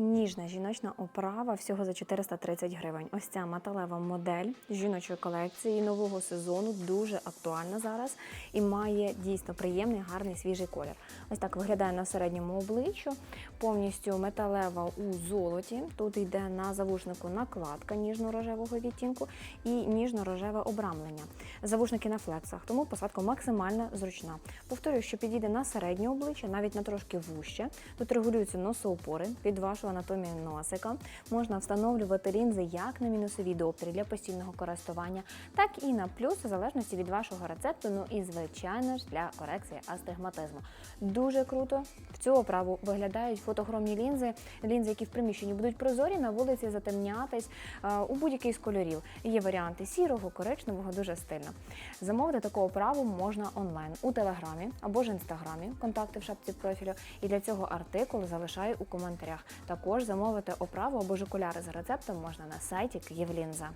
Ніжна жіночна оправа всього за 430 гривень. Ось ця металева модель жіночої колекції нового сезону дуже актуальна зараз і має дійсно приємний, гарний свіжий колір. Ось так виглядає на середньому обличчю. Повністю металева у золоті. Тут йде на завушнику накладка ніжно-рожевого відтінку і ніжно-рожеве обрамлення. Завушники на флексах, тому посадка максимально зручна. Повторюю, що підійде на середнє обличчя, навіть на трошки вуще. Тут регулюються носоупори під вашу анатомію носика. Можна встановлювати лінзи як на мінусові діоптрії для постійного користування, так і на плюс, в залежності від вашого рецепту. Ну і звичайно ж для корекції астигматизму. Дуже круто. В цю оправу виглядають фотохромні лінзи, лінзи, які в приміщенні будуть прозорі, на вулиці затемнятись е, у будь-який з кольорів. Є варіанти сірого, коричневого, дуже стильно. Замовити таку оправу можна онлайн у телеграмі або ж інстаграмі. Контакти в шапці профілю. І для цього артикул залишаю у коментарях. Також замовити оправу або ж окуляри за рецептом можна на сайті Київлінза.